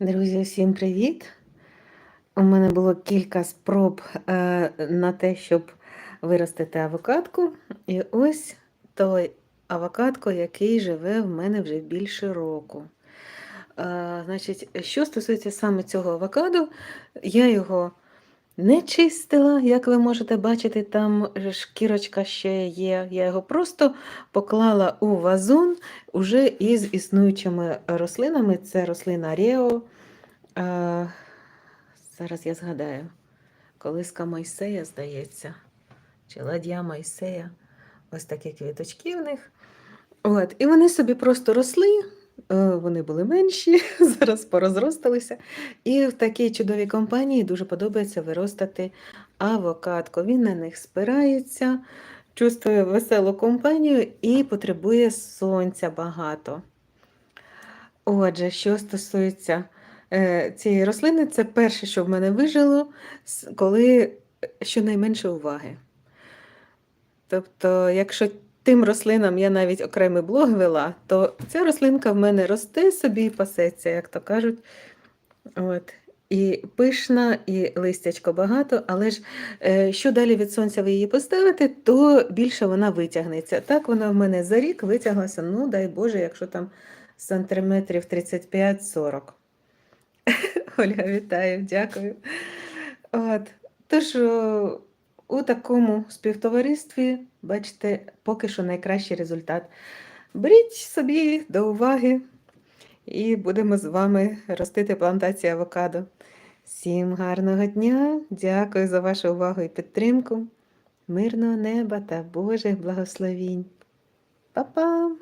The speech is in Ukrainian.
Друзі, всім привіт! У мене було кілька спроб е, на те, щоб виростити авокадку. І ось той авокадко, який живе в мене вже більше року. Е, значить, що стосується саме цього авокадо, я його не чистила, як ви можете бачити, там шкірочка ще є. Я його просто поклала у вазон уже із існуючими рослинами. Це рослина Ріо. Е, зараз я згадаю, колиска Мойсея, здається, чи ладья Мойсея. Ось такі квіточки в них. От, і вони собі просто росли, вони були менші, зараз порозросталися. І в такій чудовій компанії дуже подобається виростати авокадко. Він на них спирається, чувствує веселу компанію і потребує сонця багато. Отже, що стосується е, цієї рослини, це перше, що в мене вижило, коли щонайменше уваги. Тобто, якщо тим рослинам я навіть окремий блог вела, то ця рослинка в мене росте собі і пасеться, як то кажуть. От. І пишна, і листячко багато, але ж е, що далі від сонця ви її поставите, то більше вона витягнеться. Так вона в мене за рік витяглася, ну дай Боже, якщо там сантиметрів 35-40. Ольга, вітаю, дякую. От. Тож у такому співтоваристві, бачите, поки що найкращий результат. Беріть собі до уваги і будемо з вами ростити плантацію авокадо. Всім гарного дня! Дякую за вашу увагу і підтримку. Мирного неба та Божих благословінь. Па-па!